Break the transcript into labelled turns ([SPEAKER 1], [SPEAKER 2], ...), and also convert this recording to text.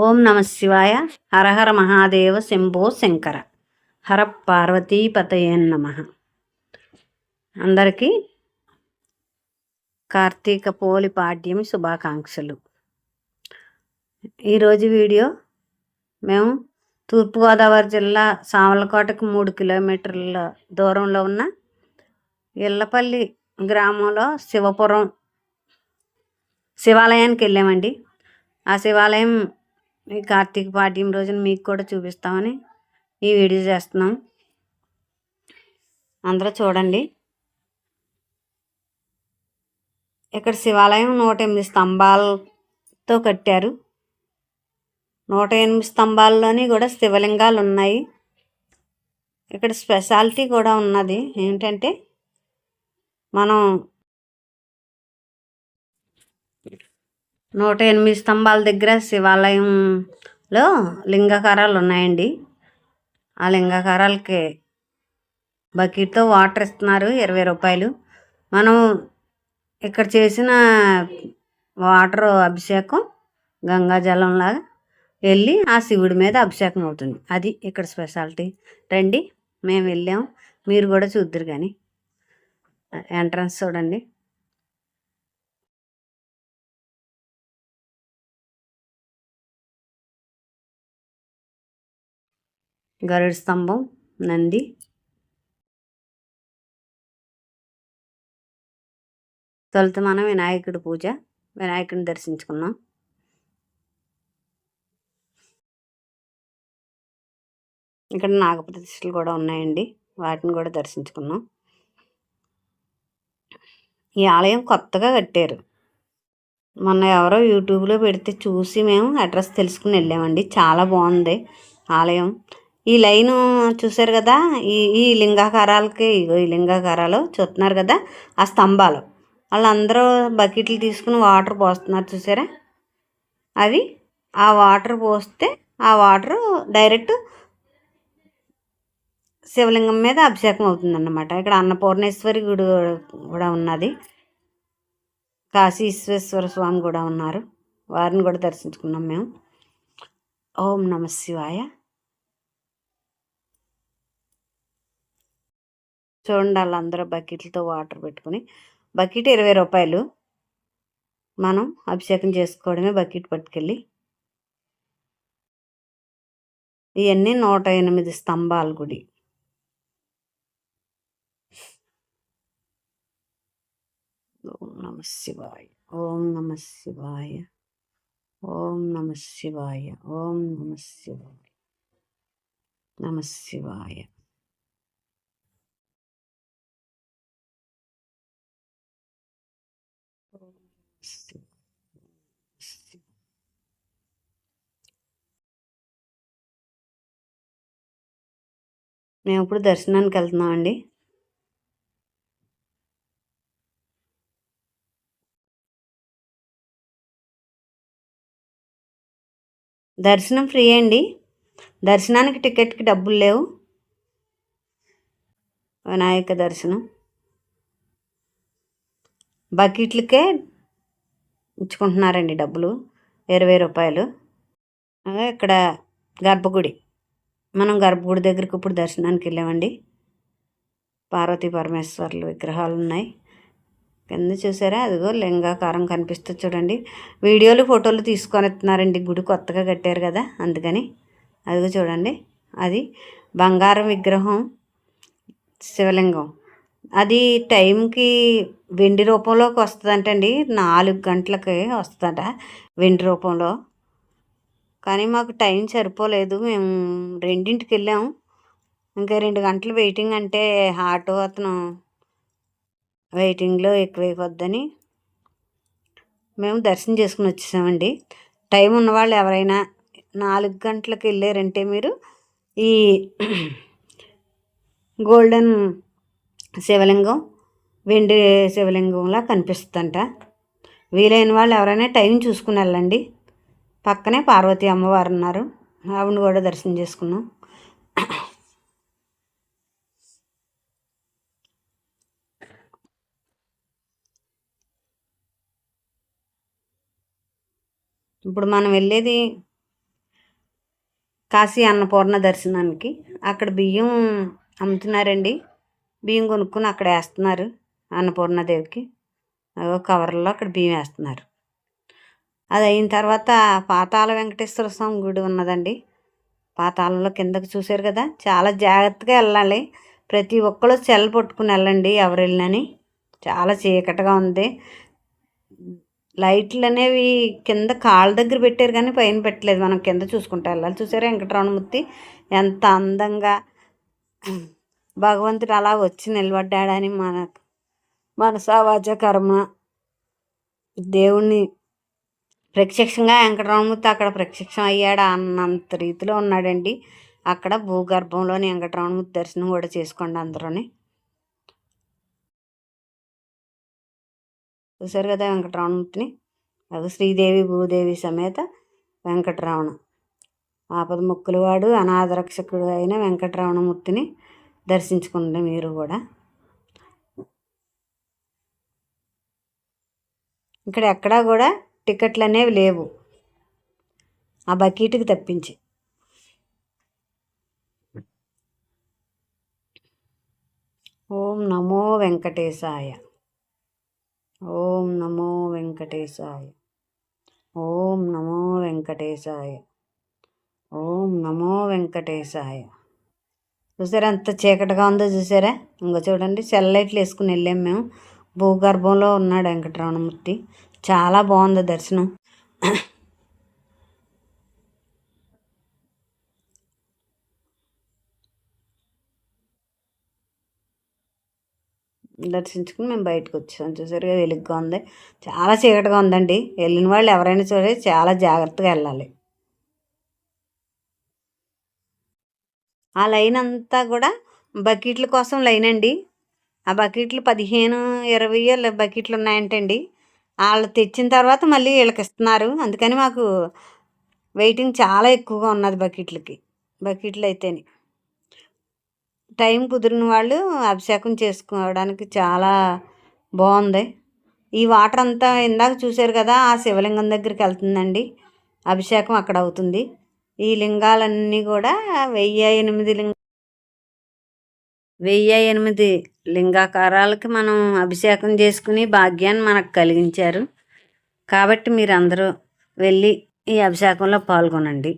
[SPEAKER 1] ఓం నమ శివాయ. హరహర మహాదేవ శంభో శంకర. హర పార్వతీపతయ నమ. అందరికీ కార్తీక పోలి పాడ్యం శుభాకాంక్షలు. ఈరోజు వీడియో మేము తూర్పుగోదావరి జిల్లా సామలకోటకు మూడు కిలోమీటర్ల దూరంలో ఉన్న ఇళ్ళపల్లి గ్రామంలో శివపురం శివాలయానికి వెళ్ళామండి. ఆ శివాలయం ఈ కార్తీక పాడ్యం రోజున మీకు కూడా చూపిస్తామని ఈ వీడియో చేస్తున్నాం. అందరూ చూడండి. ఇక్కడ శివాలయం నూట ఎనిమిది స్తంభాలతో కట్టారు. నూట ఎనిమిది స్తంభాల్లోని కూడా శివలింగాలు ఉన్నాయి. ఇక్కడ స్పెషాలిటీ కూడా ఉన్నది. ఏంటంటే మనం నూట ఎనిమిది స్తంభాల దగ్గర శివాలయంలో లింగాకారాలు ఉన్నాయండి. ఆ లింగాకారాలకి బకెట్తో వాటర్ ఇస్తున్నారు ఇరవై రూపాయలు. మనం ఇక్కడ చేసిన వాటర్ అభిషేకం గంగాజలంలాగా వెళ్ళి ఆ శివుడి మీద అభిషేకం అవుతుంది. అది ఇక్కడ స్పెషాలిటీ. రండి మేము వెళ్ళాం. మీరు కూడా చూద్దరు కానీ. ఎంట్రన్స్ చూడండి. గరుడ స్తంభం నంది. తొలుత మనం వినాయకుడి పూజ వినాయకుడిని దర్శించుకున్నాం. ఇక్కడ నాగప్రతిష్టలు కూడా ఉన్నాయండి వాటిని కూడా దర్శించుకున్నాం. ఈ ఆలయం కొత్తగా కట్టారు. మొన్న ఎవరో యూట్యూబ్లో పెడితే చూసి మేము అడ్రస్ తెలుసుకుని వెళ్ళామండి. చాలా బాగుంది ఆలయం. ఈ లైను చూసారు కదా? ఈ ఈ లింగాకారాలకి ఈ లింగాకారాలు చూస్తున్నారు కదా? ఆ స్తంభాలు. వాళ్ళందరూ బకెట్లు తీసుకుని వాటర్ పోస్తున్నారు చూసారా అవి ఆ వాటర్ పోస్తే ఆ వాటర్ డైరెక్ట్ శివలింగం మీద అభిషేకం అవుతుందన్నమాట. ఇక్కడ అన్నపూర్ణేశ్వరి గుడి కూడా ఉన్నది. కాశీశ్వేశ్వర స్వామి కూడా ఉన్నారు. వారిని కూడా దర్శించుకున్నాం మేము. ఓం నమ శివాయ. చూడండి వాళ్ళందరూ బకెట్లతో వాటర్ పెట్టుకుని. బకెట్ ఇరవై రూపాయలు. మనం అభిషేకం చేసుకోవడమే బకెట్ పట్టుకెళ్ళి. ఇవన్నీ నూట ఎనిమిది స్తంభాల గుడి. ఓం నమ శివాయ. ఓం నమ శివాయ. ఓం నమ శివాయ. ఓం నమ శివాయ. నమ శివాయ. మేము ఇప్పుడు దర్శనానికి వెళ్తున్నామండి దర్శనం ఫ్రీ అండి. దర్శనానికి టికెట్కి డబ్బులు లేవు. వినాయక దర్శనం. బకెట్లకే ఇచ్చుకుంటున్నారండి డబ్బులు. ఇరవై రూపాయలు. ఇక్కడ గర్భగుడి. మనం గర్భగుడి దగ్గరికి ఇప్పుడు దర్శనానికి వెళ్ళామండి. పార్వతీ పరమేశ్వర్లు విగ్రహాలు ఉన్నాయి. కింద చూసారా? అదిగో లింగాకారం కనిపిస్తుంది చూడండి. వీడియోలు ఫోటోలు తీసుకొని ఇస్తున్నారండి గుడి కొత్తగా కట్టారు కదా అందుకని. అదిగో చూడండి. అది బంగారం విగ్రహం శివలింగం. అది టైంకి వెండి రూపంలోకి వస్తుందంటండి. నాలుగు గంటలకి వస్తుందట వెండి రూపంలో. కానీ మాకు టైం సరిపోలేదు. మేము రెండింటికి వెళ్ళాము ఇంకా రెండు గంటలు వెయిటింగ్ అంటే ఆటో అతను వెయిటింగ్లో ఎక్కువైపోద్దని మేము దర్శనం చేసుకుని వచ్చేసామండి. టైం ఉన్నవాళ్ళు ఎవరైనా నాలుగు గంటలకు వెళ్ళారంటే మీరు ఈ గోల్డెన్ శివలింగం వెండి శివలింగంలా కనిపిస్తుందంట. వీలైన వాళ్ళు ఎవరైనా టైం చూసుకుని వెళ్ళండి. పక్కనే పార్వతీ అమ్మవారు ఉన్నారు ఆవిడని కూడా దర్శనం చేసుకున్నాం ఇప్పుడు మనం వెళ్ళేది కాశీ అన్నపూర్ణ దర్శనానికి. అక్కడ బియ్యం అమ్ముతున్నారండి. బియ్యం కొనుక్కొని అక్కడ వేస్తున్నారు అన్నపూర్ణదేవికి. కవర్లో అక్కడ బియ్యం వేస్తున్నారు. అది అయిన తర్వాత పాతాల వెంకటేశ్వర స్వామి గుడి ఉన్నదండి. పాతాళంలో కిందకి చూశారు కదా చాలా జాగ్రత్తగా వెళ్ళాలి. ప్రతి ఒక్కరు సెల్ పట్టుకుని వెళ్ళండి ఎవరు వెళ్ళినని చాలా చీకటిగా ఉంది. లైట్లు అనేవి కింద కాళ్ళ దగ్గర పెట్టారు కానీ పైన పెట్టలేదు. మనం కింద చూసుకుంటూ వెళ్ళాలి. చూసారా వెంకటరమణమూర్తి? ఎంత అందంగా భగవంతుడు అలా వచ్చి నిలబడ్డాడని మన మనసావాచ కర్మ దేవుణ్ణి ప్రత్యక్షంగా వెంకటరమణమూర్తి అక్కడ ప్రత్యక్షం అయ్యాడు అన్నంత రీతిలో ఉన్నాడండి. అక్కడ భూగర్భంలోని వెంకటరమణమూర్తి దర్శనం కూడా చేసుకోండి అందరూని. చూసారు కదా వెంకటరమణమూర్తిని అది శ్రీదేవి భూదేవి సమేత వెంకటరమణ ఆపద ముక్కులవాడు అనాథరక్షకుడు అయిన వెంకటరమణమూర్తిని దర్శించుకోండి మీరు కూడా. ఇక్కడ ఎక్కడా కూడా టికెట్లు అనేవి లేవు. ఆ బకెట్కి తప్పించి. ఓం నమో వెంకటేశాయ. ఓం నమో వెంకటేశాయ. ఓం నమో వెంకటేశాయ. ఓం నమో వెంకటేశాయ. చూసారా అంత చీకటిగా ఉందో చూసారా? ఇంకో చూడండి సెల్ లైట్లు వేసుకుని వెళ్ళాం మేము. భూగర్భంలో ఉన్నాడు వెంకటరమణమూర్తి. చాలా బాగుంది దర్శనం. దర్శించుకుని మేము బయటకు వచ్చాం. చూసారుగా వెలుగ్గా ఉంది. చాలా చీకటిగా ఉందండి. వెళ్ళిన వాళ్ళు ఎవరైనా చూడాలి చాలా జాగ్రత్తగా వెళ్ళాలి. ఆ లైన్ అంతా కూడా బకెట్ల కోసం లైన్ అండి. ఆ బకెట్లు పదిహేను ఇరవై బకెట్లు ఉన్నాయంటండి. వాళ్ళు తెచ్చిన తర్వాత మళ్ళీ వీళ్ళకి ఇస్తున్నారు అందుకని మాకు వెయిటింగ్ చాలా ఎక్కువగా ఉన్నది బకెట్లకి. బకెట్లు అయితేనే. టైం కుదిరిన వాళ్ళు అభిషేకం చేసుకోవడానికి చాలా బాగుంది. ఈ వాటర్ అంతా ఇందాక చూశారు కదా ఆ శివలింగం దగ్గరికి వెళ్తుందండి. అభిషేకం అక్కడ అవుతుంది. ఈ లింగాలన్నీ కూడా వెయ్యి ఎనిమిది లింగ వెయ్యి ఎనిమిది లింగాకారాలకి మనం అభిషేకం చేసుకుని భాగ్యాన్ని మనకు కలిగించారు. కాబట్టి మీరందరూ వెళ్ళి ఈ అభిషేకంలో పాల్గొనండి.